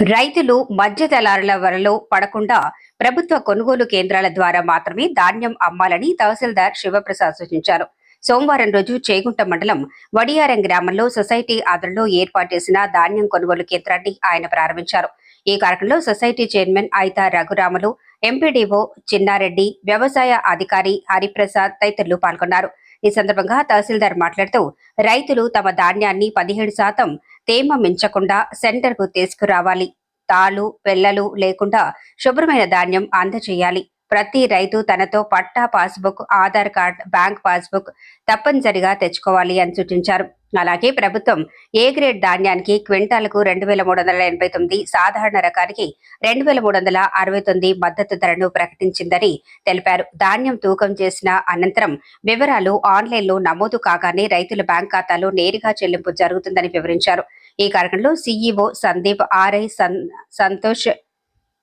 రైతులు మధ్య దళారుల వరలో పడకుండా ప్రభుత్వ కొనుగోలు కేంద్రాల ద్వారా మాత్రమే ధాన్యం అమ్మాలని తహసీల్దార్ శివప్రసాద్ సూచించారు. సోమవారం రోజు చేగుంట మండలం వడియారం గ్రామంలో సొసైటీ ఆధ్వర్యంలో ఏర్పాటు చేసిన ధాన్యం కొనుగోలు కేంద్రాన్ని ఆయన ప్రారంభించారు. ఈ కార్యక్రమంలో society chairman Aitha Raghuramulu MPDO Chinnareddy వ్యవసాయ అధికారి హరిప్రసాద్ తదితరులు పాల్గొన్నారు. ఈ సందర్భంగా తహసీల్దార్ మాట్లాడుతూ రైతులు తమ ధాన్యాన్ని పదిహేడు శాతం తేమ మించకుండా సెంటర్కు తీసుకురావాలి. తాలు పెళ్ళలు లేకుండా శుభ్రమైన ధాన్యం అందజేయాలి. ప్రతి రైతు తనతో patta passbook Aadhaar card bank passbook తప్పనిసరిగా తెచ్చుకోవాలి అని సూచించారు. అలాగే ప్రభుత్వం ఏ గ్రేడ్ ధాన్యానికి క్వింటాలకు రెండు వేల మూడు వందల ఎనభై తొమ్మిది సాధారణ రకానికి రెండు వేల మూడు వందల అరవై తొమ్మిది మద్దతు ధరను ప్రకటించిందని తెలిపారు. ధాన్యం తూకం చేసిన అనంతరం వివరాలు ఆన్లైన్లో నమోదు కాగానే రైతుల బ్యాంక్ ఖాతాలో నేరుగా చెల్లింపు జరుగుతుందని వివరించారు. ఈ కార్యక్రమంలో సీఈఓ సందీప్ ఆర్ఐ సన్- సంతోష్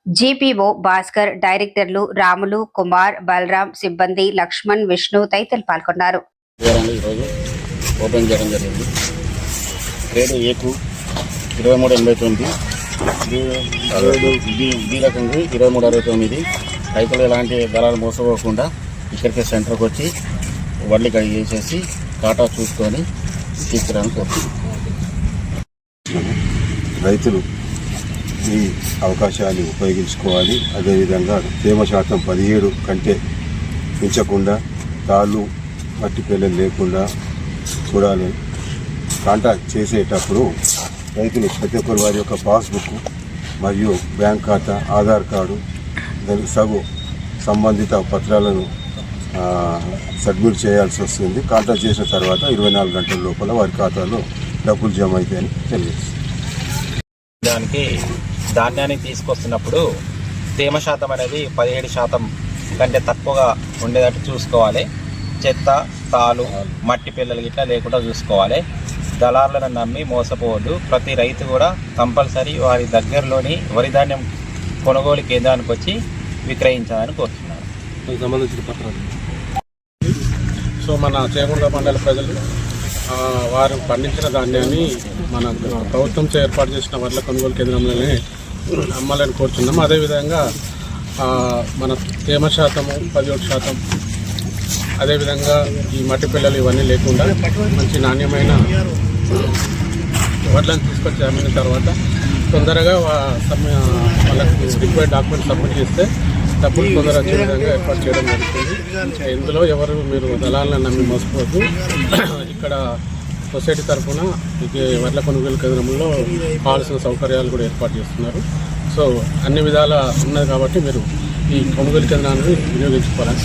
జీపీఓ భాస్కర్ డైరెక్టర్లు రాములు కుమార్ బలరాం సిబ్బంది లక్ష్మణ్ విష్ణు తదితరులు పాల్గొన్నారు. ఓపెన్ చేయడం జరిగింది. గ్రేడ్ ఏకు ఇరవై మూడు ఎనభై తొమ్మిది. బి- రకంగా ఇరవై మూడు అరవై తొమ్మిది. రైతులు ఎలాంటి దళాలు మోసపోకుండా ఇక్కడికి సెంటర్కి వచ్చి వడ్లు కడిగి కాటా చూసుకొని తీసుకురావడానికి వస్తుంది రైతులు ఈ అవకాశాన్ని ఉపయోగించుకోవాలి. అదేవిధంగా తేమ శాతం పదిహేడు కంటే పెంచకుండా తాళ్ళు మట్టి పిల్లలు లేకుండా చూడాలి. కాంటాక్ట్ చేసేటప్పుడు రైతులు ప్రతి ఒక్కరు వారి యొక్క పాస్బుక్ మరియు బ్యాంక్ ఖాతా ఆధార్ కార్డు దానికి సగు సంబంధిత పత్రాలను సబ్మిట్ చేయాల్సి వస్తుంది. కాంటాక్ట్ చేసిన తర్వాత ఇరవై నాలుగు గంటల లోపల వారి ఖాతాలో డబ్బులు జమ అవుతాయని తెలియజేస్తుంది. దానికి ధాన్యాన్ని తీసుకొస్తున్నప్పుడు తేమ శాతం అనేది పదిహేడు శాతం కంటే తక్కువగా ఉండేటట్టు చూసుకోవాలి. చెత్త తాలు మట్టి పిల్లలు ఇట్లా లేకుండా చూసుకోవాలి. దళారులను నమ్మి మోసపోవద్దు. ప్రతి రైతు కూడా కంపల్సరీ వారి దగ్గరలోని వరి ధాన్యం కొనుగోలు కేంద్రానికి వచ్చి విక్రయించాలని కోరుతున్నాను. సంబంధించిన పత్రాలు? సో మన చేగుండ మండల ప్రజలు వారు పండించిన ధాన్యాన్ని మన ప్రభుత్వం ఏర్పాటు చేసిన వడ్ల కొనుగోలు కేంద్రంలోనే అమ్మాలని కోరుతున్నాం అదేవిధంగా మన తేమ శాతము పదిహేడు శాతం అదేవిధంగా ఈ మట్టి పిల్లలు ఇవన్నీ లేకుండా మంచి నాణ్యమైన వడ్లను తీసుకొచ్చి అమ్మిన తర్వాత తొందరగా వా- వాళ్ళకి రిక్వైర్డ్ డాక్యుమెంట్ సబ్మిట్ చేస్తే డబ్బులు తొందరగా వచ్చే విధంగా ఏర్పాటు చేయడం జరుగుతుంది. ఇందులో ఎవరు మీరు దళాలను నమ్మి మోసపోవద్దు. ఇక్కడ సొసైటీ తరఫున మీకు వడ్ల కొనుగోలు కేంద్రంలో కావాల్సిన సౌకర్యాలు కూడా ఏర్పాటు చేస్తున్నారు. సో అన్ని విధాల ఉన్నది కాబట్టి మీరు ఈ కొనుగోలు కేంద్రాన్ని వినియోగించుకోవాలని